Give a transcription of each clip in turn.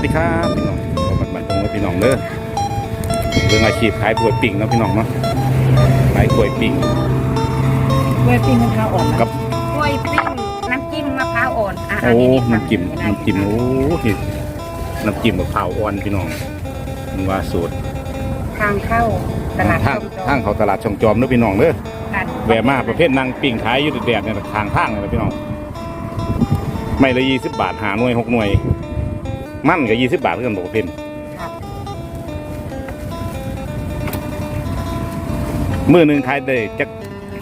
วัสดีครับพี่น้องขอบัตรบัตรตรงกับพี่น้องเด้อเรื่องอาชีพขายกล้วยปิ้งเนาะพี่น้องเนาะขายกล้วยปิ้งกล้วยปิ้งมะพร้าวอ่อนนะกับกล้วยปิ้งน้ำจิ้มมะพร้าวอ่อนอะโอ้นนี้น้ำจิ้มได้น้ำจิ้มโอ้นี่น้ำจิ้มมะพร้าวอ่อนพี่น้องมันว่าสูตรทางเข้าตลาดทางชมจอมทางเขาตลาดช่องจอมเด้อพี่น้องเด้อกันแวะมาประเภทนางปิ้งขายอยู่แดดๆเนี่ยทางทางเลยพี่น้องไม่ละยี่สิบบาทหาหน่วยหกหน่วย มั่นกับยี่สิบบาทเพื่อนบอกว่าเป็นครับมือหนึ่งขายได้จัก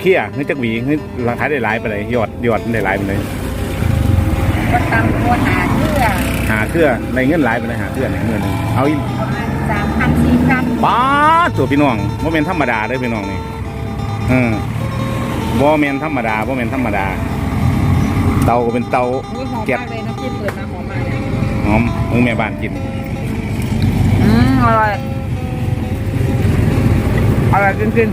เคี่ยหรือจักหวีหรือขายได้หลายไปเลยยอดยอดได้หลายไปเลยก็ตำตัวหาเพื่อหาเครือในเงินหลายไปเลยหาเครือในมือหนึ่งเอาอีประมาณสามพันสี่พันป้าดตัวพี่น้องว่าเป็นธรรมดาเลยพี่น้องนี่เออบ่แมนธรรมดาบ่แมนธรรมดา เตาก็เป็นเตาอุ้ยหอมเก็บ หอมมากเลยหอมมึงแม่บ้านกิน อืมอร่อยอร่อยจริง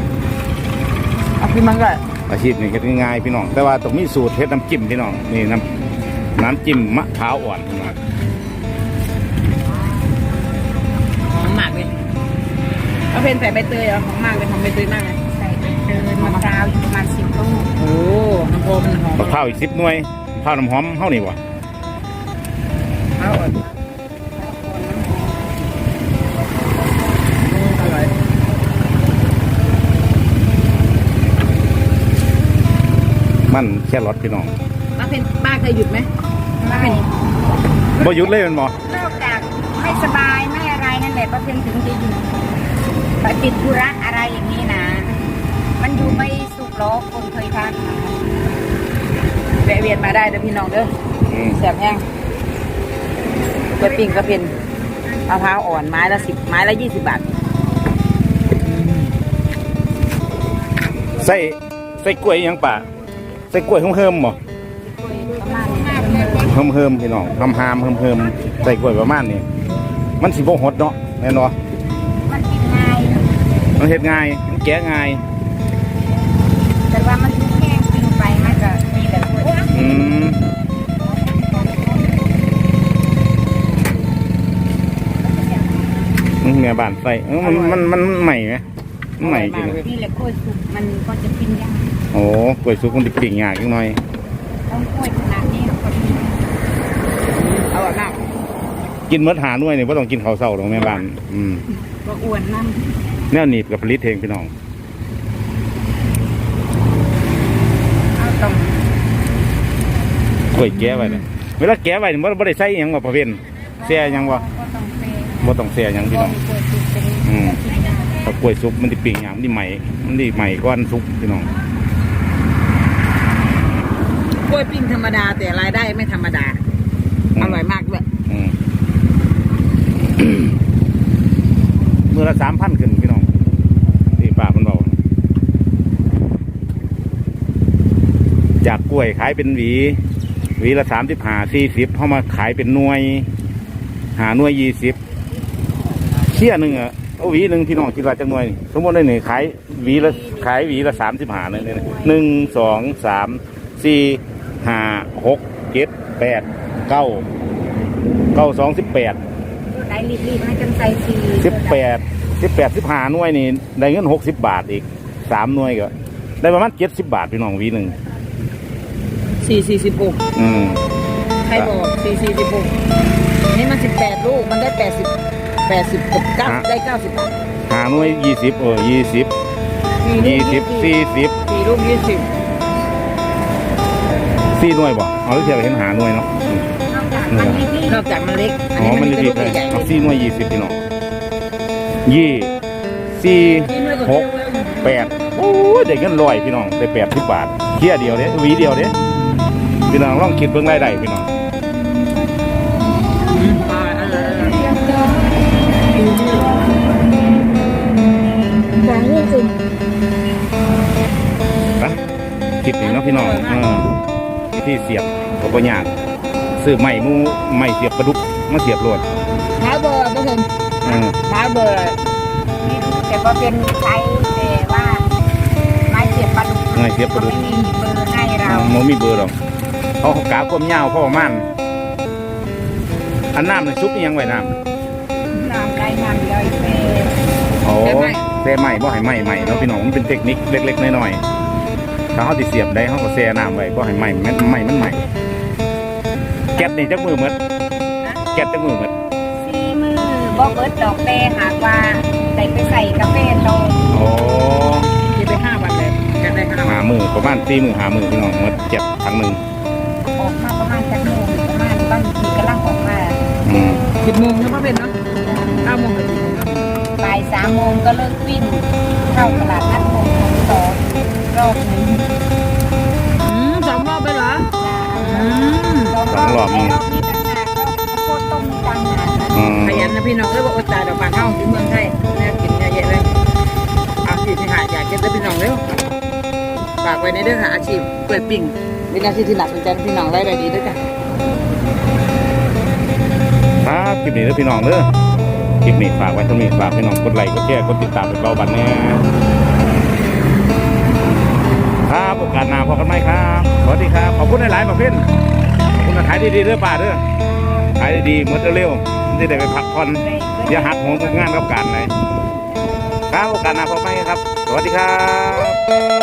ๆเอากินมันก็อาชีพนี่ก็ง่ายๆพี่น้อง แต่ว่าต้องมีสูตรเฮ็ดน้ำจิ้มพี่น้อง นี่น้ำน้ำจิ้มมะพร้าวอ่อนพี่น้องหอมมากเลยเอาเพนใส่ใบเตยเหรอหอมมากเลยหอมใบเตยมากเลยใส่ใบเตยมะพร้าวอยู่ประมาณสิบลูกโอ้น้ำโพมันหอมมะพร้าวอีกสิบหน่วยมะพร้าวน้ำหอมเท่านี้วะเอาอ่อนอืมอร่อยมันแค่รสพี่น้องป้าเพนป้าเคยหยุดไหมป้าเพนบ่หยุดเลยแมันบ่นอกจากไม่สบายไม่อะไรนั่นแหละป้าเพียงถึงจะอยู่ไปติดธุระอะไรอย่างนี้นะ มันอยู่ไม่สุขหรอกคนเคยทานแวะเวียนมาได้เด้อพี่น้องเด้ออืมแสบแห้ง กล้วยปิ้งก็เป็นมะพร้าวอ่อนไม้ละสิบไม้ละยี่สิบบาทใส่ใส่กล้วยยังป่ะใส่กล้วยเฮิมๆบ่มาณห้าเดือเฮิมเฮิมๆพี่น้องหำหามเฮิมเฮิมๆใส่กล้วยประมาณนี้มันสิบ่หดเนาะแน่นอนมันกินง่ายมันเฮ็ดง่ายมันแกะง่าย อืมแม่บ้านใส่เอ้ามันมันมันใหม่ไหมมันใหม่จริงนี่แหละกล้วยสุกมันก็จะกินยากโอ้กล้วยสุกมันติปิ่งยากจังหน่อยต้องกล้วยขนาดนี้เราก็กินอร่อยมากกินเมื่อหาหน่วยนี่บ่ต้องกินข้าวเช้าหรอกแม่บ้าน อืมก็อ้วนนั่นแนวหนีบกับผลิตเองพี่น้องเอาต้มกล้วยแกะไว้เนี่ยเวลาแกะไว้นี่บ่บ่ได้ใส่อิหยังบ่ประเภทแซ่หยังบ่ก็ต้องเปย์ บ่ต้องแซ่หยังพี่น้องกล้วยสุกเป็นอืมกินยากถ้ากล้วยสุกมันสิปิ่งยากมันสิใหม่ มันสิใหม่กว่าอันสุกพี่น้อง กล้วยปิ้งธรรมดาแต่รายได้ไม่ธรรมดา อืม อร่อยมากด้วยอืม มือละ3,000ขึ้นพี่น้องที่ป้ามันบอกจากกล้วยขายเป็นหวี หวีละ35 40เฮามาขายเป็นหน่วย หาหน่วย20 เชี่ยหนึงอะเอาหวีหนึงพี่น้องคิดว่าจักหน่วยนี่สมมุติได้นี่ขายหวีละขายหวีละ35เนี่ยเนี่ยหนึ่งสองสามสี่ห้าหกเจ็ดแปดเก้าเก้าสองสิบแปดได้รีบๆให้จนใส่สีสิบแปดสิบแปดสิบห้าหน่วยนี่ได้เงินหกสิบบาทอีกสามหน่วยก็ได้ประมาณเจ็ดสิบบาทพี่น้องหวีหนึ่งสี่สี่สิบหกอืมใครบอกสี่สี่สิบหกนี่มันสิบแปดลูกมันได้แปดสิบ แปดสิบกับเก้าได้เก้าสิบบาทหาหน่วยยี่สิบเออยี่สิบสี่ลูยี่กสิบสี่สิบสี่ลูกยี่สิบสี่หน่วยบ่เอาเทียบเห็นหาหน่วยเนาะอืมมันรีบนอกจากมันเล็กอ๋อมันจะรีลูบกเลยใหญ่เอาสี่หน่วยยี่สิบพี่น้องยี่สี่กินด้วยกับหกแปดโอ้ยเด็กกันลอยพี่น้องได้แปดสิบบาทเที่ยเดียวเด้หวีเดียวเด้พี่น้องลองคิดเบิ่งรายได้พี่น้อง พี่น้องเออที่เสียบก็บ่ยากซื้อไม้หมูไม้เสียบประดุกมาเสียบโลดท้ายเบอร์ก็เห็นเออท้ายเบอร์อะไรไม่รู้แต่ว่าเป็นใช้แต่ว่าไม้เสียบปลาดุกไม้เสียบประดุกไม่มีเบอร์ให้เราโมมีเบอร์หรอกเขากาความยาวเขาประมาณอันน้ำในซุปอิหยังไว้น้น้ำไรน้ำย่อยเซ่ำโอ้แซ่ใหม่บ่ให้ไหม้ใหม่เนาะพี่น้องมันเป็นเทคนิคเล็กๆน้อยๆ ถ้าเขาติเสียบได้เขาก็แช่น้ำไว้บ่ให้ไหม้มันไหม้มันใหม่แก๊สนี่จักมือหมดแก๊สจักมือหมดซีมือบอกเบิร์ดดอกเตหากว่าใส่ไปใส่กาแฟโตโอ้กินไปห้าวันเลยกันได้ห้าวัหานมือประมาณสี่มือหามือพี่น้องหมดเจ็บครั้งหนึ่งออกมาประมาณจักโมงประมาณบางทีกำลังออกมาอืมสิบโมงเนาะพ่อเป็นเนาะเก้าโมงถึงสิบโมงเนาะบ่ายสามโมงก็เลิกวิ่งเข้าตลาดนัด โมงต่อรอบหนึงอืมสองรอบไปเหรออืมรอบรอบนี้ต่างหากรอบข้าวโพดต้มต่างหากนะอืมขยันนะพี่น้องเลยว่าอดตายดอกบานเท่าที่เมืองไทยแม่กินเยอะแยะเลยอาชีพที่หาอยากเก็บได้พี่น้องเร็วฝากไว้ในเรื่องหาอาชีพเปิดปิ่งเป็นอาชีพที่หนักสนใจพี่น้องรายได้ดีด้วยจ้ะครับคลิปนี้เด้อพี่น้องเด้อคลิปนี้ฝากไว้ตรงนี้ฝากพี่น้องกดไลค์กดแชร์กดติดตามเป็นเบาบันแน่ ครับโอกาสหน้าพบกันไหมครับ สวัสดีครับ ขอบคุณหลายๆมาเภทขอบคุณขายดีๆเรื่อป่าเด้อขายดีๆหมดเร็วที่ได้ไปพักผ่อนอย่าหักโหมกับงานกับการเลยครับโอกาสหน้าพบกันไหมครับ สวัสดีครับ